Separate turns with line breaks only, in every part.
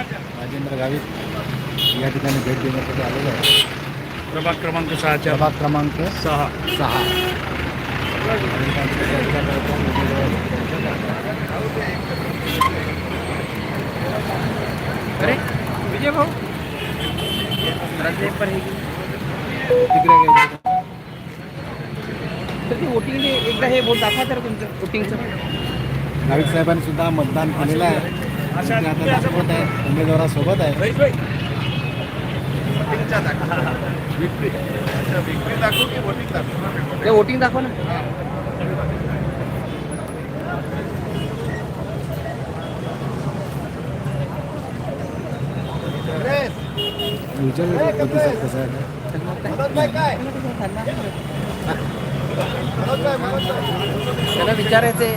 राजेंद्र गावित. या ठिकाणी भेट देण्यासाठी आलेलो आहे.
प्रभाग क्रमांक सहाच्या
प्रभाग क्रमांक
सहा.
सहा.
अरे विजय भाऊ. तर ते वोटिंग एकदा हे बोल दाखवा तर तुमचं वोटिंगचं
गावित साहेबांनी सुद्धा मतदान केलेलं आहे. आता दाखवत आहे उमेदवारासोबत आहे.
ते वोटिंग दाखवा ना.
विचारलं प्रतिसाद कसा आहे
त्याला विचारायचंय.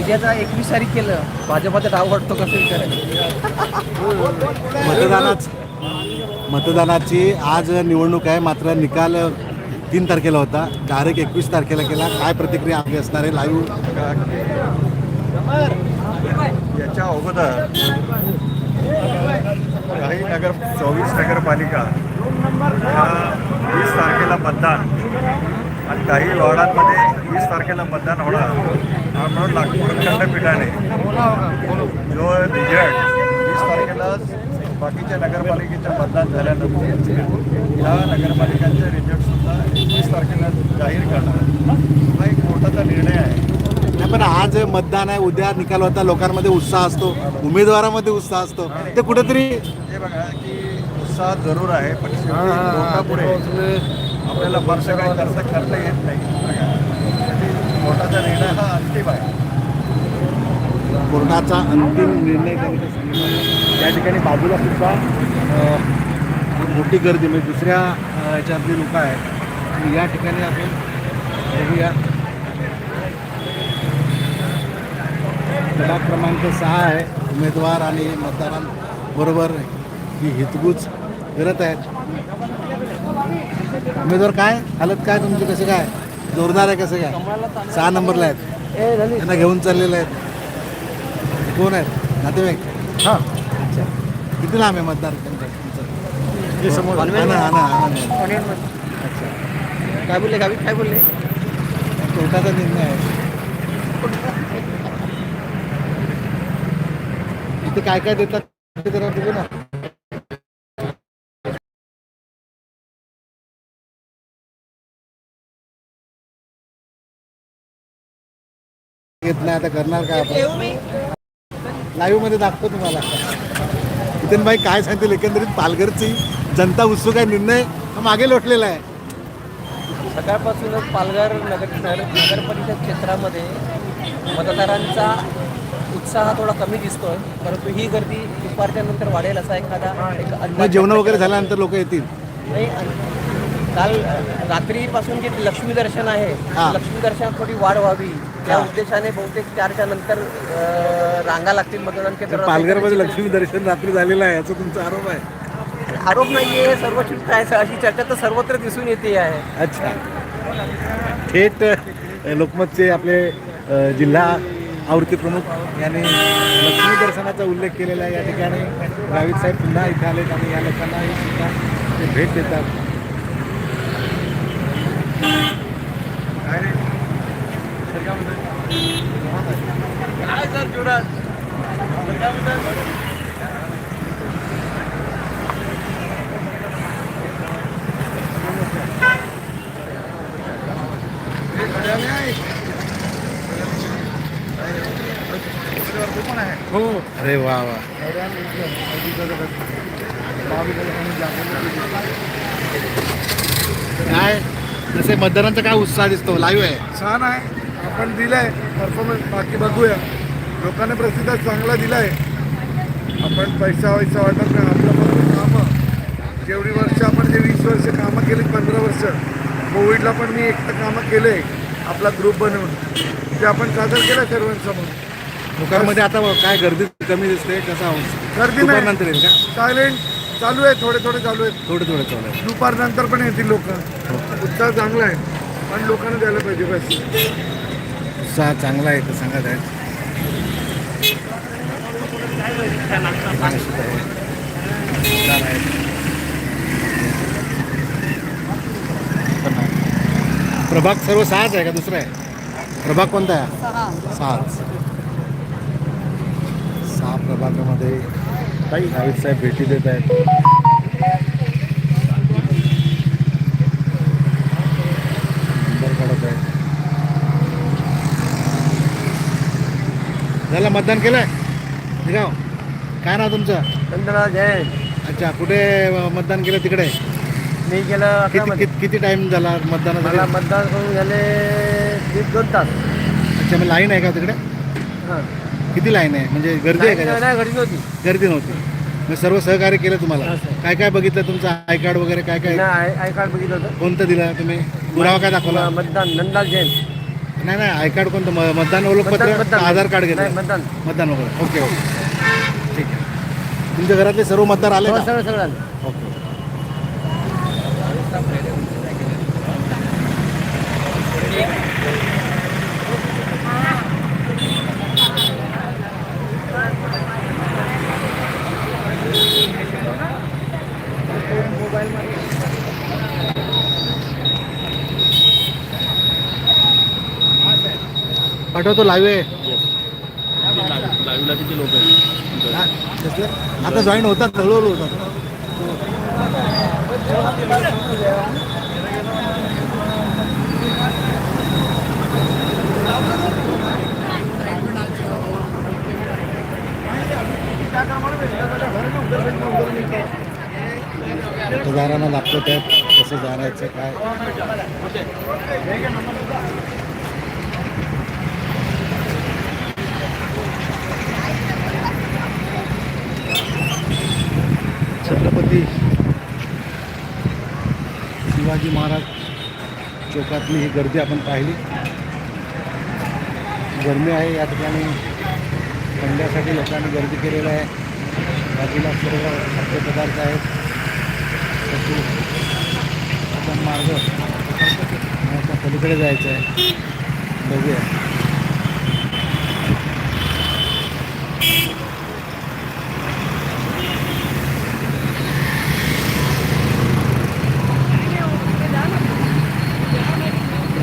उद्याचा एकवीस तारीख केलं. भाजपाचा डाव वाटतो कसं विचारायचं?
मतदानाच मतदानाची आज निवडणूक आहे. मात्र निकाल तीन तारखेला होता. डायरेक्ट एकवीस तारखेला केला. काय प्रतिक्रिया आपली असणार आहे? लाईव्ह
याच्या अगोदर काही नगर चोवीस नगरपालिका वीस तारखेला मतदान आणि काही वॉर्डांमध्ये वीस तारखेला मतदान होणार. म्हणून नागपूर खंडपीठाने जो रिझल्ट वीस तारखेला बाकीच्या नगरपालिकेचं मतदान झाल्यानंतर ह्या नगरपालिकांचे रिझल्टसुद्धा वीस तारखेला जाहीर करणार. हा एक मोठाचा निर्णय आहे.
पण आज मतदान आहे उद्या निकाल होता लोकांमध्ये उत्साह असतो उमेदवारामध्ये उत्साह असतो. ते कुठेतरी
हे बघा की उत्साह जरूर आहे पण कोर्टापुढे आपल्याला फारसं काही खर्च करता येत नाही. कोर्टाचा निर्णय हा अंतिम आहे.
कोर्टाचा अंतिम निर्णय त्यांनी या ठिकाणी बाजूला सुद्धा मोठी गर्दी म्हणजे दुसऱ्या याच्यातली लोक आहेत. या ठिकाणी आपण बघूया. प्रभाग क्रमांक सहा आहे. उमेदवार आणि मतदारांबरोबर ही हितगुज करत आहेत. उमेदवार काय? हालत काय तुमची? कसं काय? जोरदार आहे कसं काय? सहा नंबरला आहेत. त्यांना घेऊन चाललेले आहेत. कोण आहेत? नातेवाईक? हां. अच्छा. किती लांब आहे मतदार? तुमचं? हे
काय बोलले? गावीत काय बोलले?
कोर्टाचा निर्णय आहे. इथे काय काय देतात ते जरा बघू ना. घेत नाही आता करणार काय आपण? लाईव्हमध्ये दाखवतो तुम्हाला. नितीन भाई काय सांगतील एकंदरीत पालघरची जनता उत्सुक आहे निर्णय मागे लोटलेला आहे.
सकाळपासूनच पालघर नगर नगर परिषद क्षेत्रामध्ये मतदारांचा उत्साह थोडा कमी दिसतोय परंतु ही गर्दी दुपारच्या नंतर वाढेल असा एखादा
जेवण वगैरे झाल्यानंतर लोक येतील.
नाही काल रात्रीपासून जे लक्ष्मी दर्शन आहे
हा.
लक्ष्मी दर्शनात थोडी वाढ व्हावी. त्या
हा.
उद्देशाने बहुतेक चारच्या नंतर अ, रांगा लागतील मतदान केंद्रावर
पालघरमध्ये लक्ष्मी दर्शन रात्री झालेलं आहे याचा तुमचा आरोप आहे?
आरोप नाहीये सर्व चिंता आहे. अशी चर्चा तर सर्वत्र दिसून येते आहे.
अच्छा. थेट अ, लोकमतचे आपले अ, जिल्हा आवृत्ती प्रमुख यांनी लक्ष्मी दर्शनाचा उल्लेख केलेला आहे. या ठिकाणी गावित साहेब पुन्हा इथे आलेत आणि या लोकांनाही सुद्धा ते भेट देतात. हो. अरे वा वा. काय? जसे मतदारांचा काय उत्साह दिसतो? लाईव्ह आहे.
छान आहे. आपण दिलाय. परफॉर्मन्स बाकी बघूया. लोकांना प्रतिसाद चांगला दिलाय. आपण पैसा वैसा वाटत नाही. आपलं फक्त कामं. जेवढी वर्ष आपण जे वीस वर्ष कामं केली पंधरा वर्ष कोविडला पण मी एकटं कामं केले आपला ग्रुप बनवून. ते आपण सादर केलं सर्वांसमोर.
लोकांमध्ये आता काय गर्दी कमी दिसते कसा
गर्दी नाही. सायलेंट चालू आहे थोडे थोडे चालू आहेत.
थोडं थोडं चालू आहे
दुपार नंतर पण येतील लोक. उत्साह चांगला आहे. पण लोकांना द्यायला पाहिजे बस.
उत्साह चांगला आहे तर सांगत आहे. आहे. आहे. प्रभाग सर्व सहाच आहे का दुसरा आहे? प्रभाग कोणता आहे? सहाच सहा प्रभागामध्ये काही नाईक साहेब भेटी देत आहेत. झालं मतदान केलंय? निघाव काय नाव तुमचं?
चंद्रा जैन.
अच्छा कुठे मतदान केलं तिकडे?
मी गेलं
किती किती किती टाइम झाला मतदानाचा
मतदान करून झाले दीड दोन तास.
अच्छा मग लाईन आहे का तिकडे?
हां.
किती लाईन आहे? म्हणजे गर्दी आहे का जास्त?
नाही घडी नव्हती.
गर्दी नव्हती. मग सर्व सहकार्य केलं तुम्हाला. काय काय बघितलं तुमचं? आय कार्ड वगैरे काय काय?
नाही आय कार्ड बघितलं होतं.
कोणतं दिलं तुम्ही? पुरावा काय दाखवला?
मतदान नंदाल जैन.
नाही नाही आय कार्ड कोणतं? म- मतदान ओळखपत्र
मतदान-
का आधार कार्ड घेतलं.
नाही, मतदान.
मतदान वगैरे ओके ओके. ठीक आहे. तुमच्या घरातले सर्व मतदार आले का
सगळं सगळं
ओके. पाठवतो लाईव्ह आहे हा, कसलं? आता जॉईन होतात हळूहळू होतात. मतदारांना दाखवत आहेत. कसं जाण्याचं काय? छत्रपती शिवाजी महाराज चौकातली ही गर्दी आपण पाहिली. गर्मी आहे या ठिकाणी. थंड्यासाठी लोकांनी गर्दी केलेली आहे. बाजूला सर्व खाद्यपदार्थ आहेत. आपण मार्ग पलीकडे जायचं आहे. बघूया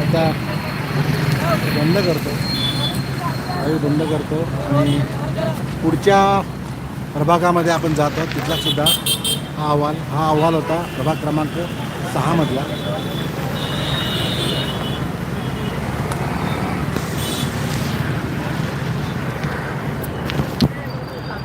आता बंद करतो. गाडी बंद करतो. आणि पुढच्या प्रभागामध्ये आपण जातो. तिथला सुद्धा हा अहवाल हा अहवाल होता प्रभाग क्रमांक सहामधला